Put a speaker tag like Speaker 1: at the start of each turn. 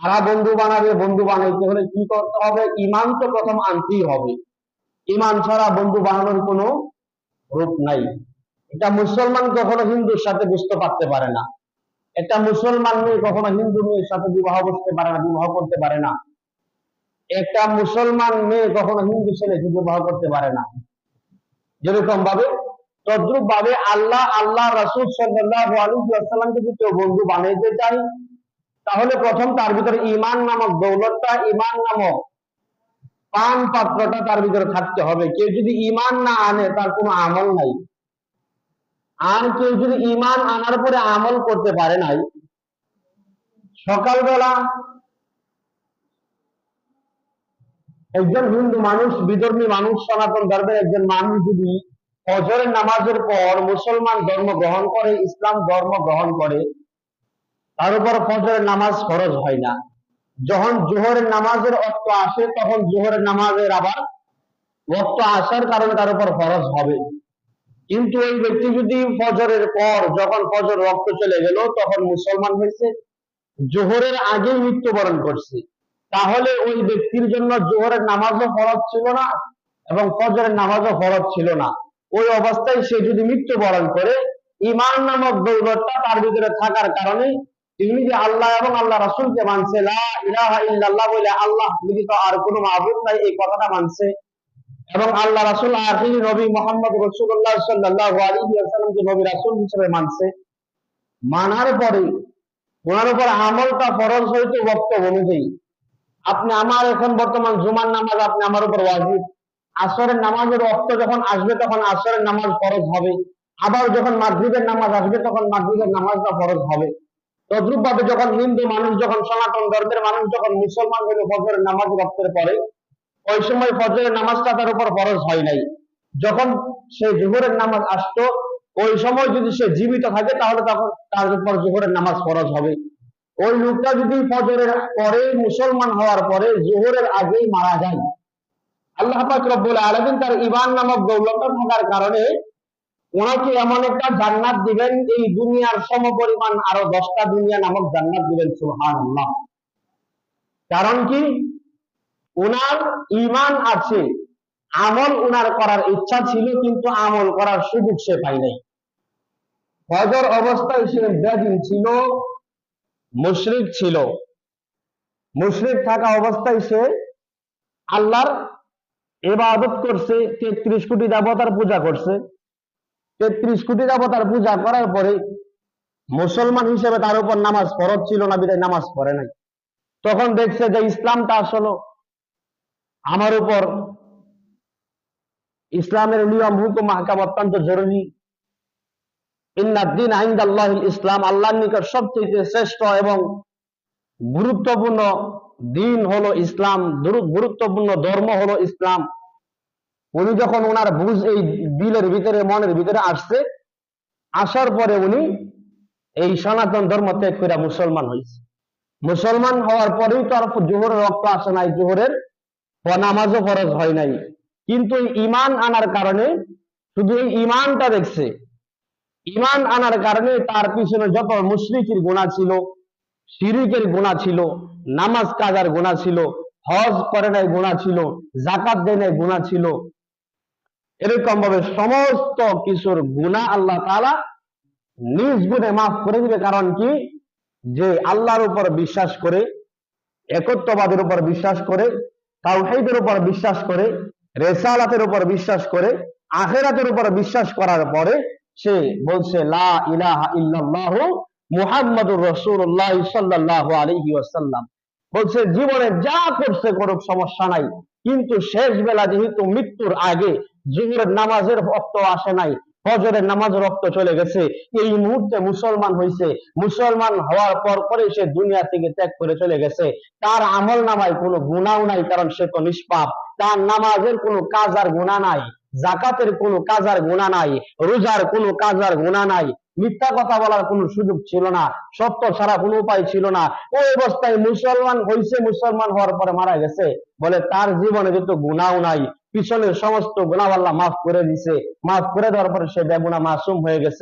Speaker 1: কারা বন্ধু বানাবে, বন্ধু বানাইতে হলে কি করতে হবে? ইমান তো প্রথম আনতেই হবে। ইমান ছাড়া বন্ধু বানানোর কোনো রূপ নাই। এটা মুসলমান কখনো হিন্দুর সাথে বুঝতে পারতে পারে না। একটা মুসলমান মেয়ে কখনো হিন্দু মেয়ের সাথে বিবাহ বসতে পারে না, বিবাহ করতে পারে না। একটা মুসলমান মেয়ে কখনো হিন্দু ছেলেকে বিবাহ করতে পারে না। যেরকম ভাবে তদ্রুপ ভাবে আল্লাহ আল্লাহ রসুল সাল্লাহ আলুসাল্লামকে যদি কেউ বন্ধু বানাইতে চায় তাহলে প্রথম তার ভিতরে ইমান নামক দৌলতটা, ইমান নামক পান পাত্রটা তার ভিতরে থাকতে হবে। কেউ যদি ইমান না আনে, তার কোনো আমল নাই। আর কেউ যদি ইমান আনার পরে আমল করতে পারে নাই, সকালবেলা একজন হিন্দু মানুষ, বিধর্মী মানুষ, সনাতন ধর্মের একজন মানুষ যদি ফজরের নামাজের পর মুসলমান ধর্ম গ্রহণ করে, ইসলাম ধর্ম গ্রহণ করে তার উপর ফজরের নামাজ ফরজ হয় না। যখন জোহরের নামাজের অর্থ আসে, তখন জোহরের নামাজের আবার অর্থ আসার কারণে তার উপর ফরজ হবে। কিন্তু ওই ব্যক্তি যদি ফজরের পর যখন ফজর রক্ত চলে গেল, তখন মুসলমান হয়েছে, জোহরের আগে মৃত্যুবরণ করছে। তাহলে ওই ব্যক্তির জন্য জোহরের নামাজও ফরজ ছিল না এবং ফজরের নামাজও ফরজ ছিল না। ওই অবস্থায় সে যদি মৃত্যুবরণ করে ইমান নামক দৌলতটা তার ভিতরে থাকার কারণে তিনি যে আল্লাহ এবং আল্লাহ রাসুলকে মানছে ইল্লাল্লাহ বলে আল্লাহ ব্যতীত আর কোনো মাহবুব নাই, এই কথাটা মানছে। এবং আল্লাহ রাসুল আখির নবী মোহাম্মদ রসুল্লাহ সাল্লাহ আলী নবী রাসুল হিসেবে মানছে, মানার পরে ওনার উপর আমলটা ফরজ হইতে বক্তব্য অনুযায়ী, আপনি আমার এখন বর্তমান জুমার নামাজ আপনি আমার উপর ওয়াজিব। আসরের নামাজের অর্থ যখন আসবে তখন আসরের নামাজ ফরজ হবে। আবার যখন মাগরিবের নামাজ আসবে তখন মাগরিবের নামাজটা ফরজ হবে। তদ্রুপ ভাবে যখন হিন্দু মানুষ, যখন সনাতন ধর্মের মানুষ, যখন মুসলমান হলে ফজরের নামাজ রক্তের পরে, ওই সময় ফজরের নামাজটা তার উপর ফরজ হয় নাই। যখন সে জোহরের নামাজ আসতো, ওই সময় যদি সে জীবিত থাকে, তাহলে তখন তার উপর জোহরের নামাজ ফরজ হবে। ওই লোকটা যদি ফজরের পরে মুসলমান হওয়ার পরে জোহরের আগেই মারা যায়। আল্লাহ পাক রব্বুল আলামিন তার ইমান নামক দৌলতা থাকার কারণে ওনাকে এমন একটা জান্নাত দিবেন, এই দুনিয়ার সমপরিমাণ আরও দশটা দুনিয়া নামক জান্নাত দিবেন, সুবহানাল্লাহ। কারণ কি? ওনার ইমান আছে, আমল উনার করার ইচ্ছা ছিল, কিন্তু আমল করার সুযোগ সে পাই নাই। ফজর অবস্থায় সে বেদিন ছিল, মুশরিক ছিল। মুশরিক থাকা অবস্থায় সে আল্লাহর এবাদত করছে, তেত্রিশ কোটি দেবতার পূজা করছে। তেত্রিশ কোটি দেবতার পূজা করার পরে মুসলমান হিসেবে তার উপর নামাজ ফরজ ছিল না, বিদায় নামাজ পড়ে নাই। তখন দেখছে যে ইসলামটা আসলে আমার উপর ইসলামের নিয়ম, হুকুম হাকাম অত্যন্ত জরুরি। ইন্নাদ্দিন আইন্দাল্লাহ ইসলাম, আল্লাহর নিকট সবচেয়ে শ্রেষ্ঠ এবং গুরুত্বপূর্ণ দিন হলো ইসলাম, গুরুত্বপূর্ণ ধর্ম হলো ইসলাম। উনি যখন ওনার বুঝ এই দিলের ভিতরে, মনের ভিতরে আসছে, আসার পরে উনি এই সনাতন ধর্ম ত্যাগ করে মুসলমান হয়েছে মুসলমান হওয়ার পরেই তো আর জোহরের রক্ত আসে নাই, জোহরের নামাজও ফরজ হয় নাই। কিন্তু ইমান আনার কারণে, শুধু এই ইমানটা দেখছে ইমান আনার কারণে তার পিছনে যত মুশরিকের গুণা ছিল, শিরিকের গুণা ছিল, নামাজ কাজার গুণা ছিল, হজ করে নাই গুণা ছিল জাকাত দেয় নাই গুণা ছিল এরকম ভাবে সমস্ত কিছুর গুণা আল্লাহ তালা নিজ গুণে মাফ করে দিবে। কারণ কি? যে আল্লাহর উপর বিশ্বাস করে, একত্ববাদের উপর বিশ্বাস করে, তাওহীদের উপর বিশ্বাস করে, রেসালাতের উপর বিশ্বাস করে, আখেরাতের উপর বিশ্বাস করার পরে সে বলছে, লা ইলাহা ইল্লাল্লাহ মুহাম্মাদুর রাসূলুল্লাহ সাল্লাল্লাহু আলাইহি ওয়াসাল্লাম। বলছে, জীবনে যা করছে করুক, সমস্যা নাই। কিন্তু শেষ বেলা যেহেতু মৃত্যুর আগে জোহরের নামাজের রক্ত আসে নাই, ফজরের নামাজ রক্ত চলে গেছে। এই মুহূর্তে মুসলমান হয়েছে মুসলমান হওয়ার পর পরে সে দুনিয়া থেকে ত্যাগ করে চলে গেছে। তার আমল নামায় কোনো গুণাও নাই, কারণ সে তো নিষ্পাপ। তার নামাজের কোনো কাজ আর গুণা নাই জাকাতের কোনো কাজ আর গুণা নাই, রোজার কোনো কাজ আর গুণা নাই। মিথ্যা কথা বলার কোনো সুযোগ ছিল না, সত্য ছাড়া কোনো উপায় ছিল না। ওই অবস্থায় মুসলমান হয়েছে মুসলমান হওয়ার পরে মারা গেছে। বলে তার জীবনে যত গুণাও নাই। পিছনের সমস্ত গুণাওয়াল্লাহ মাফ করে দিছে। মাফ করে দেওয়ার পরে সে বেগুনা মাসুম হয়ে গেছে।